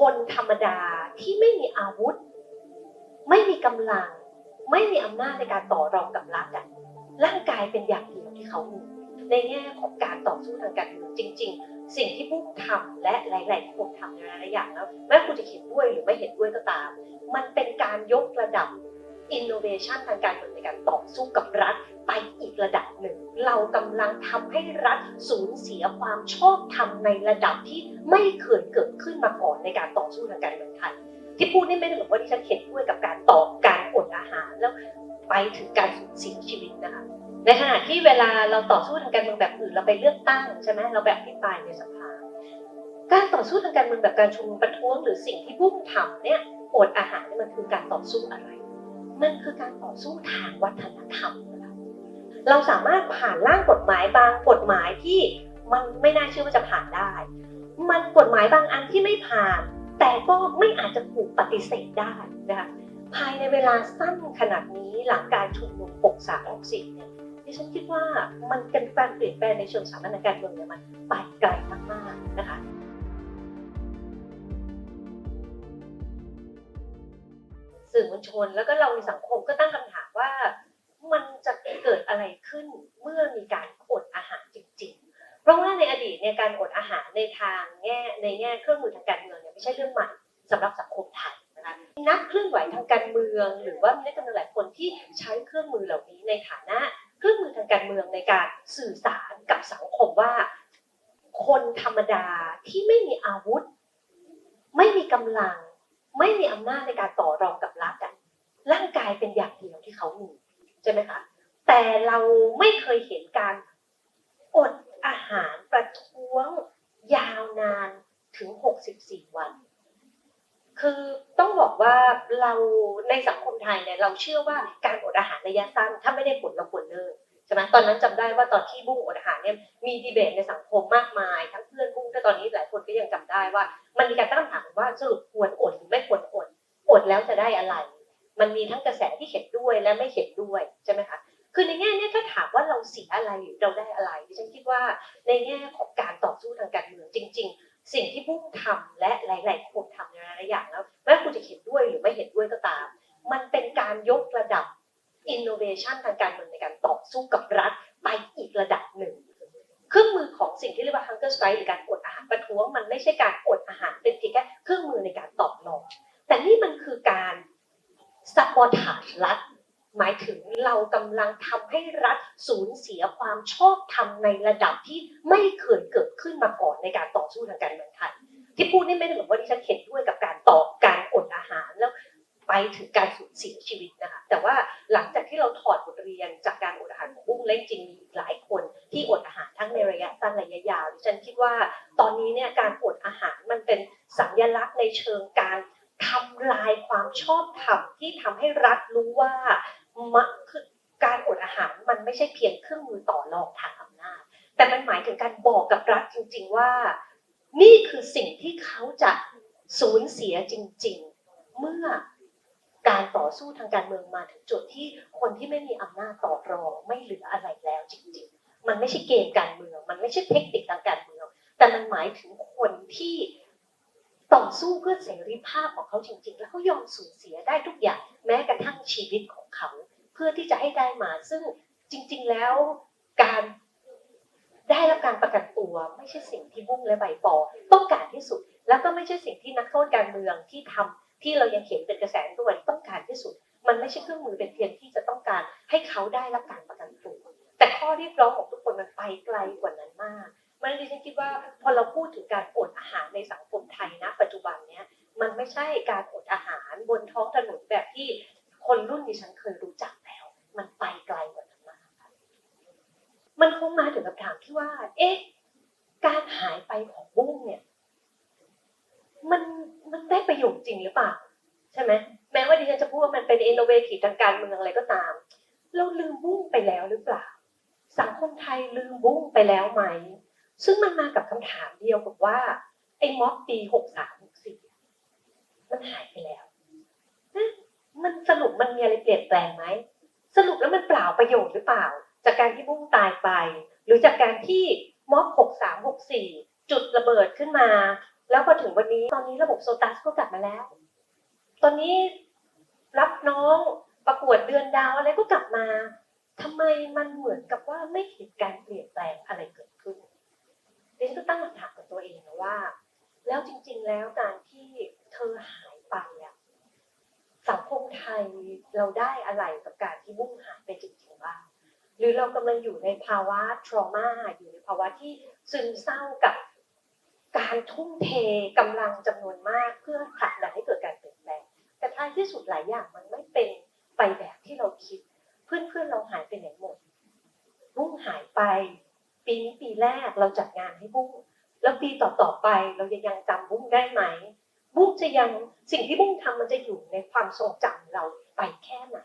คนธรรมดาที่ไม่มีอาวุธ ไม่มีกำลัง ไม่มีอำนาจในการต่อรองกับรัฐอะร่างกายเป็นอย่างเดียวที่เขามีในแง่ของการต่อสู้ทางการเมืองจริง ๆ สิ่งที่พวกทำและหลายๆคนทำในหลายๆอย่างแล้วแม้คุณจะเห็นด้วยหรือไม่เห็นด้วยก็ตาม มันเป็นการยกระดับ innovation ทางการเมืองในการต่อสู้กับรัฐไปอีกระดับหนึ่ง เรากำลังทำให้รัฐสูญเสียความชอบธรรมในระดับที่ไม่เคยเกิดขึ้นมาก่อนในการต่อสู้ทางการเมืองไทยที่พูดนี่ไม่ได้หมายว่าที่ฉันเห็นด้วยกับการต่อการอดอาหารแล้วไปถึงการสูญเสียชีวิตนะคะในขณะที่เวลาเราต่อสู้ทางการเมืองแบบอื่นเราไปเลือกตั้งใช่ไหมเราแบบพิปรายในสภาการต่อสู้ทางการเมืองแบบการชุมนุมประท้วงหรือสิ่งที่พวกทำเนี่ยอดอาหารนี่มันคือการต่อสู้อะไร มันคือการต่อสู้ทางวัฒนธรรมนะ เราสามารถผ่านร่างกฎหมายบางกฎหมายที่มันไม่น่าเชื่อว่าจะผ่านได้ มันกฎหมายบางอันที่ไม่ผ่าน แต่ก็ไม่อาจจะถูกปฏิเสธได้นะคะภายในเวลาสั้นขนาดนี้หลังการชุมนุม6 3 6 4เนี่ยดิฉันคิดว่ามันเป็นการเปลี่ยนแปลงในเชิงสถาบันการเมืองเนี่ยมันไปไกลมากๆนะคะสื่อมวลชนแล้วก็เราในสังคมก็ตั้งคำถามว่า มันจะเกิดอะไรขึ้นเมื่อมีการอดอาหารจริง ๆ เพราะว่าในอดีตเนี่ยการอดอาหารในทางแง่ในแง่เครื่องมือทางการเมืองเนี่ยไม่ใช่เรื่องใหม่สำหรับสังคมไทยนะคะนักเคลื่อนไหวทางการเมือง หรือว่ามีนักการเมืองหลายคนที่ใช้เครื่องมือเหล่านี้ในฐานะเครื่องมือทางการเมืองในการสื่อสารกับสังคมว่า คนธรรมดาที่ไม่มีอาวุธ ไม่มีกำลัง ไม่มีอำนาจในการต่อรองกับรัฐร่างกายเป็นอย่างเดียวที่เขามี ใช่ไหมคะแต่เราไม่เคยเห็นการอดอาหารประท้วงยาวนานถึง 64 วัน คือต้องบอกว่าเราในสังคมไทยเนี่ยเราเชื่อว่าการอดอาหารระยะสั้นถ้าไม่ได้ผลเราควรเลิกใช่ไหมตอนนั้นจำได้ว่าตอนที่บุ้งอดอาหารเนี่ยมีดีเบตในสังคมมากมาย ทั้งเพื่อนบุ้งแต่ตอนนี้หลายคนก็ยังจำได้ว่า มันมีการตั้งคำถามว่าสรุปควรอดหรือไม่ควรอดอดแล้วจะได้อะไร มันมีทั้งกระแสที่เห็นด้วยและไม่เห็นด้วยใช่ไหมคะคือในแง่นี้ถ้าถามว่าเราเสียอะไรหรือเราได้อะไรดิฉันคิดว่าในแง่ของการต่อสู้ทางการเมืองจริง ๆ สิ่งที่พุ่งทำและหลาย ๆ คนทำในหลายๆอย่างแล้วแม้คุณจะเห็นด้วยหรือไม่เห็นด้วยก็ตาม มันเป็นการยกระดับ innovation ทางการเมืองในการต่อสู้กับรัฐไปอีกระดับหนึ่ง เครื่องมือของสิ่งที่เรียกว่า hunger strike หรือการอดอาหารประท้วงมันไม่ใช่การอดอาหาร sabotage รัฐ หมายถึงเรากำลังทำให้รัฐสูญเสียความชอบธรรมในระดับที่ไม่เคยเกิดขึ้นมาก่อนในการต่อสู้ทางการเมืองไทยที่พูดนี่ไม่ได้หมายว่าที่ฉันเห็นด้วยกับการต่อการอดอาหารแล้วไปถึงการสูญเสียชีวิตนะคะแต่ว่าหลังจากที่เราถอดบทเรียนจากการอดอาหารของบุ้งเล่จริงมีอีกหลายคนที่อดอาหารทั้งในระยะสั้นระยะยาวดิฉันคิดว่าตอนนี้เนี่ยการอดอาหารมันเป็นสัญลักษณ์ในเชิงการ ทำลายความชอบธรรมที่ทำให้รัฐรู้ว่ามะคือการอดอาหารมันไม่ใช่เพียงเครื่องมือต่อรองทางอำนาจ แต่มันหมายถึงการบอกกับรัฐจริง ๆว่า นี่คือสิ่งที่เขาจะสูญเสียจริง ๆ เมื่อการต่อสู้ทางการเมืองมาถึงจุดที่คนที่ไม่มีอำนาจต่อรองไม่เหลืออะไรแล้วจริง ๆ มันไม่ใช่เกมการเมือง มันไม่ใช่เทคนิคทางการเมือง แต่มันหมายถึงคนที่ ต่อสู้เพื่อเสรีภาพของเขาจริง ๆ แล้วเขายอมสูญเสียได้ทุกอย่างแม้กระทั่งชีวิตของเขา เพื่อที่จะให้ได้มา ซึ่งจริง ๆ แล้วการได้รับการประกันตัวไม่ใช่สิ่งที่บุ้งและใบปอต้องการที่สุด แล้วก็ไม่ใช่สิ่งที่นักโทษการเมืองที่ทำที่เรายังเห็นเป็นกระแสทุกวันนี้ต้องการที่สุด มันไม่ใช่เครื่องมือเป็นเพียงที่จะต้องการให้เขาได้รับการประกันตัวแต่ข้อเรียกร้องของทุกคนมันไปไกลกว่านั้นมาก มันดิฉันคิดว่าพอเราพูดถึงการอดอาหารในสังคมไทยนะปัจจุบันเนี้ยมันไม่ใช่การอดอาหารบนท้องถนนแบบที่คนรุ่นดิฉันเคยรู้จักแล้ว มันไปไกลกว่านั้นมากมันคงมาถึงคำถามที่ว่า เอ๊ะ การหายไปของบุ้งเนี่ย มันมันได้ประโยชน์จริงหรือเปล่า ใช่ไหมแม้ว่าดิฉันจะพูดว่ามันเป็นอินโนเวทีฟทางการเมืองอะไรก็ตาม เราลืมบุ้งไปแล้วหรือเปล่า สังคมไทยลืมบุ้งไปแล้วไหม ซึ่งมันมากับคำถามเดียวกับว่า ไอ้ม็อบปีหกสามหกสี่มันหายไปแล้วนะมันสรุปมันมีอะไรเปลี่ยนแปลงไหม สรุปแล้วมันเปล่าประโยชน์หรือเปล่า จากการที่บุ้งตายไป หรือจากการที่ม็อบหกสามหกสี่จุดระเบิดขึ้นมา แล้วพอถึงวันนี้ตอนนี้ระบบโซตัสก็กลับมาแล้ว ตอนนี้รับน้องประกวดเดือนดาวอะไรก็กลับมาทำไมมันเหมือนกับว่าไม่เห็นการเปลี่ยนแปลงอะไรเกิด ดิฉันก็ตั้งคำถามกับตัวเองนะว่า แล้วจริง ๆ แล้วการที่เธอหายไปอะสังคมไทยเราได้อะไรกับการที่บุ้งหายไปจริงๆบ้างหรือเรากำลังอยู่ในภาวะ trauma อยู่ในภาวะที่ซึมเศร้ากับการทุ่มเทกำลังจำนวนมากเพื่อผลักดันให้เกิดการเปลี่ยนแปลงแต่ท้ายที่สุดหลายอย่างมันไม่เป็นไปแบบที่เราคิด เพื่อนๆเราหายไปไหนหมดบุ้งหายไป ปีนี้ปีแรกเราจัดงานให้บุ้งแล้วปีต่อๆไปเราจะยังจำบุ้งได้ไหม บุ้งจะยังสิ่งที่บุ้งทำมันจะอยู่ในความทรงจำเราไปแค่ไหน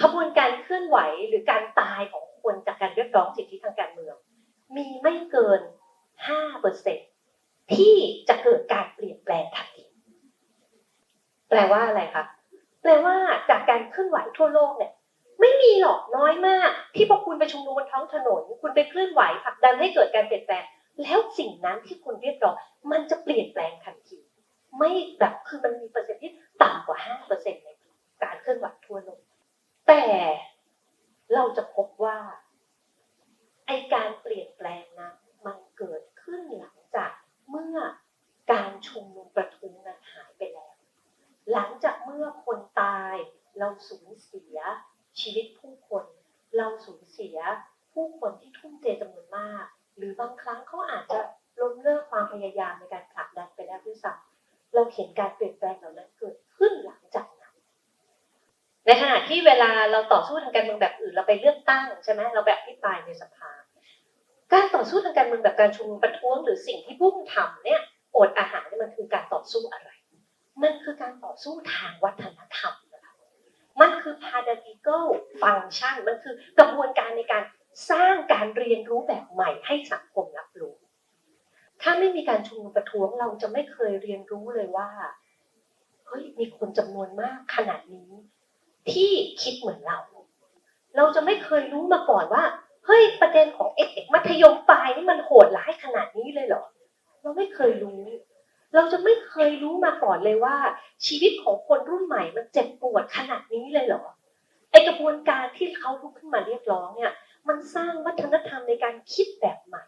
ขบวนการเคลื่อนไหวหรือการตายของคนจากการเรียกร้องสิทธิทางการเมือง มีไม่เกิน5%ที่จะเกิดการเปลี่ยนแปลงทันทีแปลว่าอะไรคะแปลว่าจากการเคลื่อนไหวทั่วโลกเนี่ย มีหรอกน้อยมาก ที่พอคุณไปชุมนุมบนท้องถนน คุณไปเคลื่อนไหวผลักดันให้เกิดการเปลี่ยนแปลง แล้วสิ่งนั้นที่คุณเรียกร้องมันจะเปลี่ยนแปลงทันที ไม่แบบคือมันมีเปอร์เซ็นต์ที่ต่ำกว่า5%ในการเคลื่อนไหวทั่วโลกแต่เราจะพบว่าไอการเปลี่ยนแปลงนะมันเกิดขึ้นหลังจากเมื่อการชุมนุมประท้วงนั้นหายไปแล้ว หลังจากเมื่อคนตายเราสูญเสีย ชีวิตผู้คน เราสูญเสียผู้คนที่ทุ่มเทจำนวนมาก หรือบางครั้งเขาอาจจะล้มเลิกความพยายามในการผลักดันไปแล้วด้วยซ้ำเราเห็นการเปลี่ยนแปลงเหล่านั้นเกิดขึ้นหลังจากนั้นในขณะที่เวลาเราต่อสู้ทางการเมืองแบบอื่นเราไปเลือกตั้งใช่ไหมเราแบบพิปรายในสภา การต่อสู้ทางการเมืองแบบการชุมนุมประท้วง หรือสิ่งที่บุ้งทำเนี่ยอดอาหารนี่มันคือการต่อสู้อะไร มันคือการต่อสู้ทางวัฒนธรรม มันคือ pedagogical function มันคือกระบวนการในการสร้างการเรียนรู้แบบใหม่ให้สังคมรับรู้ ถ้าไม่มีการชุมนุมประท้วงเราจะไม่เคยเรียนรู้เลยว่า เฮ้ย มีคนจำนวนมากขนาดนี้ ที่คิดเหมือนเรา เราจะไม่เคยรู้มาก่อนว่า เฮ้ย ประเด็นของเด็กมัธยมปลายนี่มันโหดร้ายขนาดนี้เลยเหรอ เราไม่เคยรู้ เราจะไม่เคยรู้มาก่อนเลยว่า ชีวิตของคนรุ่นใหม่มันเจ็บปวดขนาดนี้เลยเหรอไอกระบวนการที่เขาลุกขึ้นมาเรียกร้องเนี่ย มันสร้างวัฒนธรรมในการคิดแบบใหม่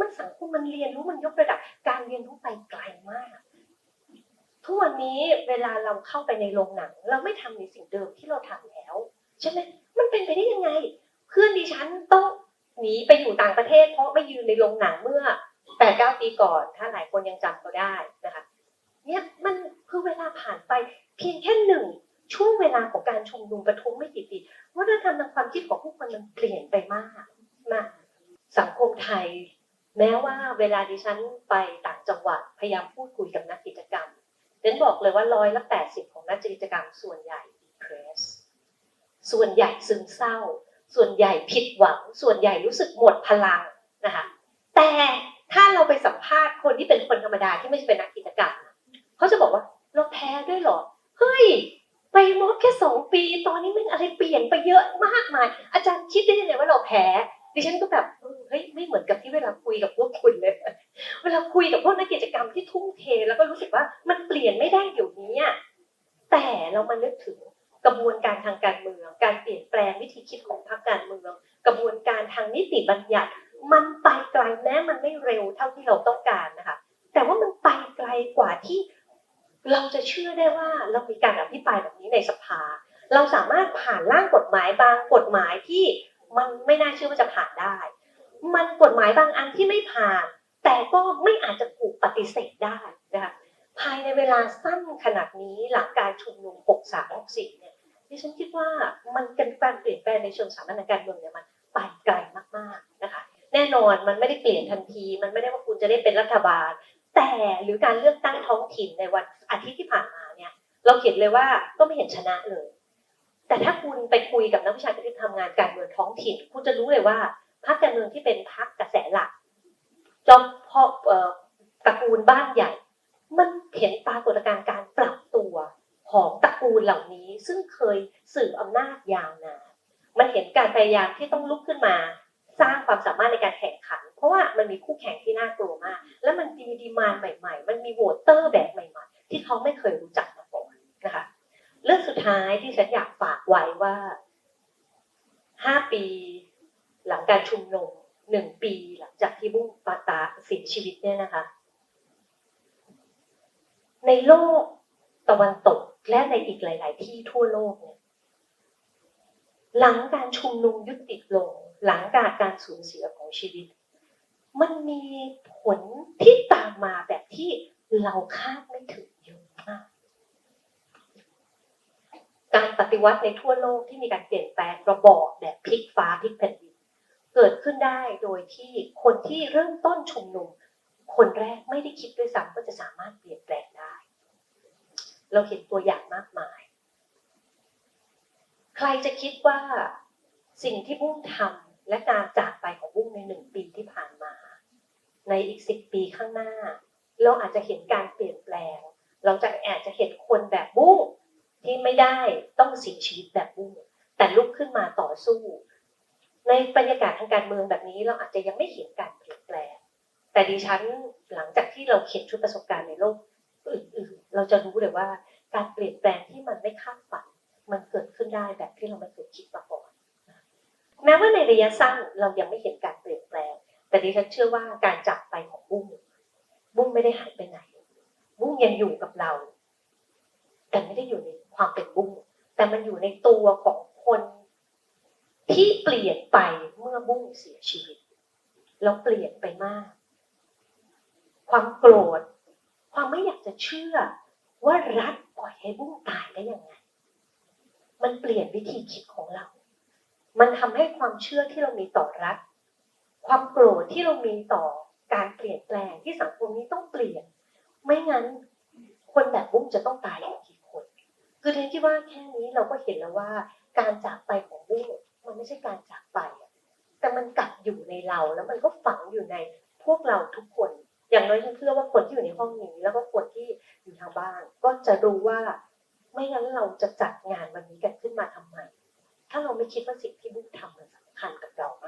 มันสังคมมันเรียนรู้มันยกระดับการเรียนรู้ไปไกลมาก ทุกวันนี้เวลาเราเข้าไปในโรงหนัง เราไม่ทำในสิ่งเดิมที่เราทำแล้วใช่ไหมมันเป็นไปได้ยังไง เพื่อนดิฉันต้องหนีไปอยู่ต่างประเทศ เพราะไม่ยืนในโรงหนังเมื่อแปดเก้าปีก่อน ถ้าหลายคนยังจำเขาได้นะคะ เนี่ยมันคือ เวลาผ่านไปเพียงแค่หนึ่งช่วงเวลาของการชุมนุมประท้วงไม่กี่ปีวัฒนธรรมทางความคิดของผู้คนมันเปลี่ยนไปมากมากสังคมไทย แม้ว่าเวลาดิฉันไปต่างจังหวัดพยายามพูดคุยกับนักกิจกรรมเดนบอกเลยว่าร้อยละแปดสิบของนักกิจกรรมส่วนใหญ่ depress ส่วนใหญ่ซึมเศร้า ส่วนใหญ่ผิดหวัง ส่วนใหญ่รู้สึกหมดพลังนะคะแต่ถ้าเราไปสัมภาษณ์คนที่เป็นคนธรรมดาที่ไม่ใช่เป็นนักกิจกรรมเขาจะบอกว่า เราแพ้ด้วยเหรอ เฮ้ย ไปมอบแค่สองปี ตอนนี้มันอะไรเปลี่ยนไปเยอะมากมาย อาจารย์คิดได้ยังไงว่าเราแพ้ ดิฉันก็แบบเฮ้ยไม่เหมือนกับที่เวลาคุยกับพวกคุณเลย เวลาคุยกับพวกนักกิจกรรมที่ทุ่มเท แล้วก็รู้สึกว่ามันเปลี่ยนไม่ได้เดี๋ยวนี้ แต่เรามานึกถึงกระบวนการทางการเมือง การเปลี่ยนแปลงวิธีคิดของพรรคการเมือง กระบวนการทางนิติบัญญัติ มันไปไกลแม้มันไม่เร็วเท่าที่เราต้องการนะคะ แต่ว่ามันไปไกลกว่าที่ เราจะเชื่อได้ว่าเรามีการอภิปรายแบบนี้ในสภา เราสามารถผ่านร่างกฎหมายบางกฎหมายที่มันไม่น่าเชื่อว่าจะผ่านได้ มันกฎหมายบางอันที่ไม่ผ่าน แต่ก็ไม่อาจจะถูกปฏิเสธได้นะคะภายในเวลาสั้นขนาดนี้หลังการชุมนุม63 64เนี่ยดิฉันคิดว่ามันเป็นการเปลี่ยนแปลงในเชิงสถาบันการเมืองเนี่ยมันไปไกลมากๆนะคะ แน่นอนมันไม่ได้เปลี่ยนทันที มันไม่ได้ว่าคุณจะได้เป็นรัฐบาล แต่หรือการเลือกตั้งท้องถิ่นในวันอาทิตย์ที่ผ่านมาเนี่ย เราเห็นเลยว่าก็ไม่เห็นชนะเลย แต่ถ้าคุณไปคุยกับนักวิชาการที่ทำงานการเมืองท้องถิ่น คุณจะรู้เลยว่าพรรคการเมืองที่เป็นพรรคกระแสหลัก จอมพอเอ่อตระกูลบ้านใหญ่ มันเห็นปรากฏการณ์การปรับตัวของตระกูลเหล่านี้ ซึ่งเคยสืบอำนาจยาวนานมันเห็นการพยายามที่ต้องลุกขึ้นมา สร้างความสามารถในการแข่งขัน ราะว่ามันมีคู่แข่งที่น่ากลัวมาก แล้วมันมีดีมานใหม่ ๆ มันมีโวเตอร์แบบใหม่ๆ ที่เขาไม่เคยรู้จักมาก่อนนะคะ เรื่องสุดท้ายที่ฉันอยากฝากไว้ว่าห้าปีหลังการชุมนุมหนึ่งปีหลังจากที่บุ้งปาตาเสียชีวิตเนี่ยนะคะ ในโลกตะวันตกและในอีกหลาย ๆ ที่ทั่วโลกเนี่ยหลังการชุมนุมยุติลง หลังการการสูญเสียของชีวิต มันมีผลที่ตามมาแบบที่เราคาดไม่ถึงเยอะมาก การปฏิวัติในทั่วโลกที่มีการเปลี่ยนแปลงระบอบแบบพลิกฟ้าพลิกแผ่นดินเกิดขึ้นได้โดยที่คนที่เริ่มต้นชุมนุม คนแรกไม่ได้คิดด้วยซ้ำว่าจะสามารถเปลี่ยนแปลงได้ เราเห็นตัวอย่างมากมาย ใครจะคิดว่าสิ่งที่บุ้งทำและการจากไปของบุ้งในหนึ่งปีที่ผ่านมา ในอีกสิบปีข้างหน้า เราอาจจะเห็นการเปลี่ยนแปลง เราจะอาจจะเห็นคนแบบบุ้งที่ไม่ได้ต้องเสียชีวิตแบบบุ้งแต่ลุกขึ้นมาต่อสู้ ในบรรยากาศทางการเมืองแบบนี้เราอาจจะยังไม่เห็นการเปลี่ยนแปลง แต่ดิฉันหลังจากที่เราเขียนชุดประสบการณ์ในโลกอื่นๆ เราจะรู้เลยว่าการเปลี่ยนแปลงที่มันไม่คาดฝันมันเกิดขึ้นได้แบบที่เราไม่เคยคิดมาก่อนแม้ว่าในระยะสั้นเรายังไม่เห็นการเปลี่ยน แต่ดิฉันเชื่อว่าการจากไปของบุ้งบุ้งไม่ได้หายไปไหน บุ้งยังอยู่กับเรา แต่ไม่ได้อยู่ในความเป็นบุ้งแต่มันอยู่ในตัวของคนที่เปลี่ยนไปเมื่อบุ้งเสียชีวิตเราเปลี่ยนไปมาก ความโกรธ ความไม่อยากจะเชื่อ ว่ารัฐปล่อยให้บุ้งตายได้ยังไง มันเปลี่ยนวิธีคิดของเรา มันทำให้ความเชื่อที่เรามีต่อรัฐ ความโกรธที่เรามีต่อการเปลี่ยนแปลงที่สังคมนี้ต้องเปลี่ยน ไม่งั้น คนแบบบุ้งจะต้องตายอีกกี่คน คือเทนคิดว่าแค่นี้เราก็เห็นแล้วว่า การจากไปของบุ้งมันไม่ใช่การจากไป แต่มันกลับอยู่ในเราแล้วมันก็ฝังอยู่ในพวกเราทุกคน อย่างน้อยฉันเชื่อว่าคนที่อยู่ในห้องนี้ แล้วก็คนที่อยู่ทางบ้าน ก็จะรู้ว่า ไม่งั้นเราจะจัดงานวันนี้กันขึ้นมาทำไม ถ้าเราไม่คิดว่าสิ่งที่บุ้งทำมันสำคัญกับเราไหม